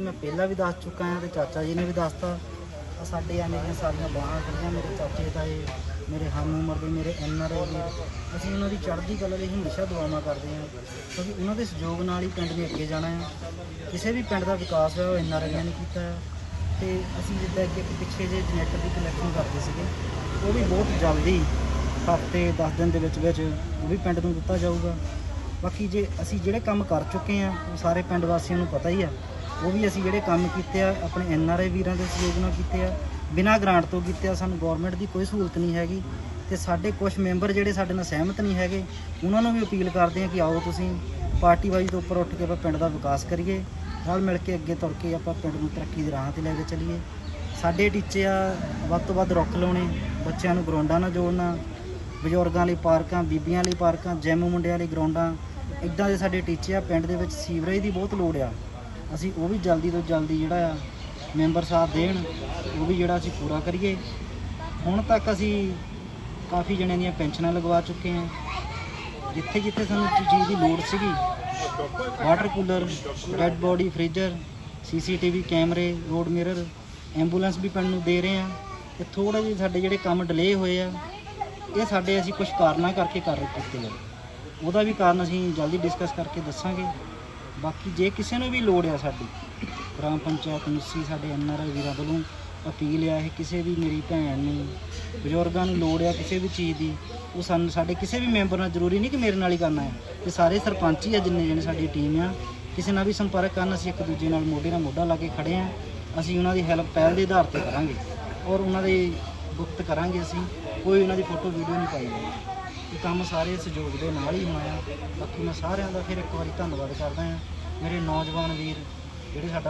ਮੈਂ ਪਹਿਲਾਂ ਵੀ ਦੱਸ ਚੁੱਕਾ ਹਾਂ ਤੇ ਚਾਚਾ ਜੀ ਨੇ ਵੀ ਦੱਸਤਾ। ਆਹ ਸਾਡੇ ਐਵੇਂ ਦੀਆਂ ਸਾਰੀਆਂ ਬਾਹਾਂ ਖੜੀਆਂ, ਮੇਰੇ ਚਾਚੇ ਤਾਏ, ਮੇਰੇ ਹਮ ਉਮਰ ਦੇ, ਮੇਰੇ ਐਨ ਆਰ ਆਈ ਵੀਰ ਅਸੀਂ ਉਹਨਾਂ ਦੀ ਚੜ੍ਹਦੀ ਕਲਾ ਲਈ ਹਮੇਸ਼ਾ ਦੁਆਵਾਂ ਕਰਦੇ ਹਾਂ, ਕਿਉਂਕਿ ਉਹਨਾਂ ਦੇ ਸਹਿਯੋਗ ਨਾਲ ਹੀ ਪਿੰਡ ਨੇ ਅੱਗੇ ਜਾਣਾ ਹੈ। ਕਿਸੇ ਵੀ ਪਿੰਡ ਦਾ ਵਿਕਾਸ ਹੋਇਆ, ਉਹ ਐਨ ਆਰ ਆਈਆਂ ਨੇ ਕੀਤਾ ਹੈ। ਤੇ ਅਸੀਂ ਜਿੱਦਾਂ ਅੱਗੇ ਪਿੱਛੇ ਜੇ ਜਨਰੇਟਰ ਦੀ ਕਲੈਕਸ਼ਨ ਕਰਦੇ ਸੀਗੇ, ਉਹ ਵੀ ਬਹੁਤ ਜਲਦੀ ਹਫ਼ਤੇ 10 ਦਿਨ ਦੇ ਵਿੱਚ ਵਿੱਚ ਉਹ ਵੀ ਪਿੰਡ ਨੂੰ ਦਿੱਤਾ ਜਾਊਗਾ। ਬਾਕੀ ਜੇ ਅਸੀਂ ਜਿਹੜੇ ਕੰਮ ਕਰ ਚੁੱਕੇ ਆ ਉਹ ਸਾਰੇ ਪਿੰਡ ਵਾਸੀਆਂ ਨੂੰ ਪਤਾ ਹੀ ਆ ਉਹ ਵੀ ਅਸੀਂ ਜਿਹੜੇ ਕੰਮ ਕੀਤੇ ਆ, ਆਪਣੇ ਐਨ ਆਰ ਆਈ ਵੀਰਾਂ ਦੇ ਸਹਿਯੋਗ ਨਾਲ ਕੀਤੇ ਆ। ਬਿਨਾਂ ਗ੍ਰਾਂਟ ਤੋਂ ਕੀਤੇ ਆ, ਸਾਨੂੰ ਗਵਰਨਮੈਂਟ ਦੀ ਕੋਈ ਸਹੂਲਤ ਨਹੀਂ ਹੈਗੀ ਤੇ ਸਾਡੇ ਕੁਝ ਮੈਂਬਰ ਜਿਹੜੇ ਸਾਡੇ ਨਾਲ ਸਹਿਮਤ ਨਹੀਂ ਹੈਗੇ, ਉਹਨਾਂ ਨੂੰ ਵੀ ਅਪੀਲ ਕਰਦੇ ਆ ਕਿ ਆਓ ਤੁਸੀਂ ਪਾਰਟੀ ਵਾਈਜ਼ ਤੋਂ ਉੱਪਰ ਉੱਠ ਕੇ ਆਪਾਂ ਪਿੰਡ ਦਾ ਵਿਕਾਸ ਕਰੀਏ ਨਾਲ ਮਿਲ ਕੇ ਅੱਗੇ ਤੁਰ ਕੇ ਆਪਾਂ ਪਿੰਡ ਨੂੰ ਤਰੱਕੀ ਦੇ ਰਾਹ ਤੇ ਲੈ ਕੇ ਚੱਲੀਏ। ਸਾਡੇ ਟੀਚੇ ਆ, ਵੱਧ ਤੋਂ ਵੱਧ ਰੁੱਖ ਲਾਉਣੇ, ਬੱਚਿਆਂ ਨੂੰ ਗਰਾਊਂਡਾਂ ਨਾਲ ਜੋੜਨਾ, ਬਜ਼ੁਰਗਾਂ ਲਈ ਪਾਰਕਾਂ, ਬੀਬੀਆਂ ਲਈ ਪਾਰਕਾਂ ਜਿਮ ਮੁੰਡਿਆਂ ਲਈ ਗਰਾਊਂਡਾਂ ਇਦਾਂ ਦੇ ਸਾਡੇ ਟੀਚੇ ਆ, ਪਿੰਡ ਦੇ ਵਿੱਚ ਸੀਵਰੇਜ ਦੀ ਬਹੁਤ ਲੋੜ ਆ। ਅਸੀਂ ਉਹ ਵੀ ਜਲਦੀ ਤੋਂ ਜਲਦੀ ਜਿਹੜਾ ਆ ਮੈਂਬਰ ਸਾਹਿਬ ਦੇਣ, ਉਹ ਵੀ ਜਿਹੜਾ ਅਸੀਂ ਪੂਰਾ ਕਰੀਏ। ਹੁਣ ਤੱਕ ਅਸੀਂ ਕਾਫੀ ਜਣਿਆਂ ਦੀਆਂ ਪੈਨਸ਼ਨਾਂ ਲਗਵਾ ਚੁੱਕੇ ਹਾਂ। ਜਿੱਥੇ ਜਿੱਥੇ ਸਾਨੂੰ ਚੀਜ਼ ਦੀ ਲੋੜ ਸੀਗੀ, water cooler, dead body, freezer, CCTV ਕੈਮਰੇ, ਰੋਡ ਮਿਰਰ, ਐਂਬੂਲੈਂਸ ਵੀ ਪਿੰਡ ਨੂੰ ਦੇ ਰਹੇ ਆ ਤੇ ਥੋੜਾ ਜਿਹੇ ਸਾਡੇ ਜਿਹੜੇ ਕੰਮ ਡਿਲੇ ਹੋਏ ਆ, ਇਹ ਸਾਡੇ ਅਸੀਂ ਕੁਝ ਕਾਰਨਾਂ ਕਰਕੇ ਕਰ ਕੀਤੇ ਆ। ਉਹਦਾ ਵੀ ਕਾਰਨ ਅਸੀਂ ਜਲਦੀ ਡਿਸਕਸ ਕਰਕੇ ਦੱਸਾਂਗੇ। ਬਾਕੀ ਜੇ ਕਿਸੇ ਨੂੰ ਵੀ ਲੋੜ ਆ ਸਾਡੀ, ਗ੍ਰਾਮ ਪੰਚਾਇਤ ਮਿੱਸੀ ਸਾਡੇ ਐੱਨ ਆਰ ਆਈ ਵੀਰਾਂ ਵੱਲੋਂ ਅਪੀਲ ਆ, ਇਹ ਕਿਸੇ ਵੀ ਮੇਰੀ ਭੈਣ ਨੂੰ, ਬਜ਼ੁਰਗਾਂ ਨੂੰ ਲੋੜ ਆ ਕਿਸੇ ਵੀ ਚੀਜ਼ ਦੀ, ਉਹ ਸਾਨੂੰ ਸਾਡੇ ਕਿਸੇ ਵੀ ਮੈਂਬਰ ਨਾਲ ਜ਼ਰੂਰੀ ਨਹੀਂ ਕਿ ਮੇਰੇ ਨਾਲ ਹੀ ਕਰਨਾ ਹੈ। ਤੇ ਸਾਰੇ ਸਰਪੰਚ ਹੀ ਆ ਜਿੰਨੇ ਜਣੇ ਸਾਡੀ ਟੀਮ ਆ। ਕਿਸੇ ਨਾਲ ਵੀ ਸੰਪਰਕ ਕਰਨ ਅਸੀਂ ਇੱਕ ਦੂਜੇ ਨਾਲ ਮੋਢੇ ਨਾਲ ਮੋਢਾ ਲਾ ਕੇ ਖੜੇ ਆ। ਅਸੀਂ ਉਹਨਾਂ ਦੀ ਹੈਲਪ ਪਹਿਲ ਦੇ ਆਧਾਰ ਤੇ ਕਰਾਂਗੇ ਔਰ ਉਹਨਾਂ ਦੇ ਗੁਪਤ ਕਰਾਂਗੇ ਅਸੀਂ। ਕੋਈ ਉਹਨਾਂ ਦੀ ਫੋਟੋ ਵੀਡੀਓ ਨਹੀਂ ਪਾਈ ਜਾਊਗੀ ਇਹ ਕੰਮ ਸਾਰੇ ਸਹਿਯੋਗ ਦੇ ਨਾਲ ਹੀ ਹੋਣਾ ਆ। ਬਾਕੀ ਮੈਂ ਸਾਰਿਆਂ ਦਾ ਫਿਰ ਇੱਕ ਵਾਰੀ ਧੰਨਵਾਦ ਕਰਦਾ ਹਾਂ ਮੇਰੇ ਨੌਜਵਾਨ ਵੀਰ ਜਿਹੜੇ ਸਾਡਾ